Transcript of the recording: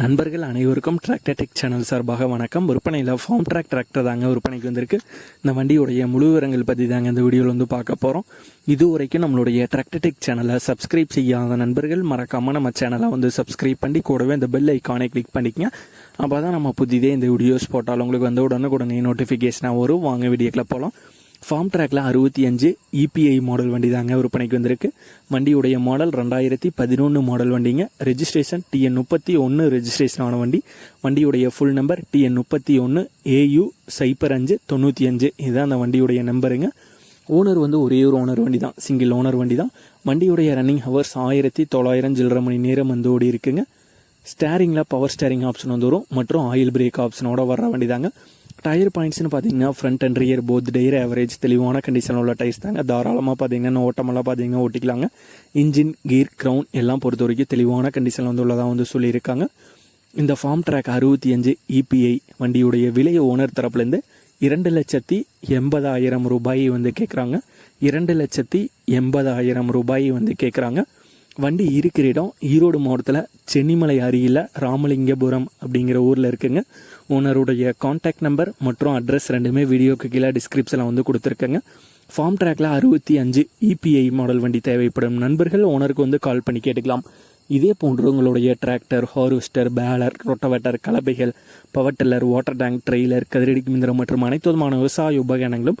நண்பர்கள் அனைவருக்கும் tractor tech channel சார்பாக வணக்கம். விற்பனையில் ஃபார்ம் ட்ராக் டிராக்டர் தாங்க விற்பனைக்கு வந்திருக்கு. இந்த வண்டியுடைய முழு விவரங்கள் பற்றி தாங்க இந்த வீடியோவில் வந்து பார்க்க போகிறோம் இது வரைக்கும் நம்மளுடைய டிராக்டர் டெக் சேனலை சப்ஸ்கிரைப் செய்யாத நண்பர்கள் மறக்காமல் நம்ம சேனலை வந்து சப்ஸ்கிரைப் பண்ணி கூடவே இந்த பெல் ஐக்கானை கிளிக் பண்ணிக்கங்க. அப்போ தான் நம்ம புதிதே இந்த வீடியோஸ் போட்டால் உங்களுக்கு வந்து உடனுக்குடனே நோட்டிஃபிகேஷனாக வரும். வாங்க வீடியோக்கில் போகலாம் ஃபார்ம் ட்ராக்ல அறுபத்தி அஞ்சு இபிஐ மாடல் வண்டி தாங்க விற்பனைக்கு வந்திருக்கு. வண்டியுடைய மாடல் ரெண்டாயிரத்தி பதினொன்று மாடல் வண்டிங்க. ரெஜிஸ்ட்ரேஷன் டிஎன் முப்பத்தி ஒன்று ரெஜிஸ்ட்ரேஷன் ஆன வண்டி. வண்டியுடைய ஃபுல் நம்பர் டிஎன் முப்பத்தி ஒன்று ஏயு சைப்பர் அஞ்சு தொண்ணூற்றி அஞ்சு. இதுதான் அந்த வண்டியுடைய நம்பருங்க ஓனர் வந்து ஒரே ஒரு ஓனர் வண்டி தான் சிங்கிள் ஓனர் வண்டி தான் வண்டியுடைய ரன்னிங் ஹவர்ஸ் ஆயிரத்தி தொள்ளாயிரம் சில்லரை மணி நேரம் வந்து ஓடி இருக்குங்க. ஸ்டேரிங்கில் பவர் ஸ்டேரிங் ஆப்ஷன் வந்து வரும். மற்றும் ஆயில் பிரேக் ஆப்ஷனோட வர்ற வண்டி தாங்க டயர் பாயிண்ட்ஸ்னு பார்த்தீங்கன்னா front and rear both tyre average தெளிவான கண்டிஷனில் உள்ள டயர்ஸ் தாங்க. தாராளமாக பார்த்தீங்கன்னா ஓட்டமெல்லாம் பார்த்தீங்கன்னா ஓட்டிக்கலாங்க. இன்ஜின் கீர் க்ரௌன் எல்லாம் பொறுத்த வரைக்கும் தெளிவான கண்டிஷனில் வந்து உள்ளதாக வந்து சொல்லியிருக்காங்க. இந்த ஃபார்ம் ட்ராக் அறுபத்தி அஞ்சு இபிஐ வண்டியுடைய விலை ஓனர் தரப்புலேருந்து இரண்டு லட்சத்தி எண்பதாயிரம் ரூபாய் வந்து கேட்குறாங்க இரண்டு லட்சத்தி எண்பதாயிரம் ரூபாய் வந்து கேட்குறாங்க வண்டி இருக்கிற இடம் ஈரோடு மாவட்டத்தில் சென்னிமலை அருகில் ராமலிங்கபுரம் அப்படிங்கிற ஊரில் இருக்குங்க. ஓனருடைய காண்டாக்ட் நம்பர் மற்றும் அட்ரஸ் ரெண்டுமே வீடியோக்கு கீழே டிஸ்கிரிப்ஷனில் வந்து கொடுத்துருக்கேங்க. ஃபார்ம் ட்ராக்ல அறுபத்தி அஞ்சு இபிஐ மாடல் வண்டி தேவைப்படும் நண்பர்கள் ஓனருக்கு வந்து கால் பண்ணி கேட்டுக்கலாம். இதே போன்று உங்களுடைய tractor harvester baler rotavator கலப்பைகள் power tiller water tank trailer கதிரடி மிந்திரம் மற்றும் அனைத்து விதமான விவசாய உபகரணங்களும்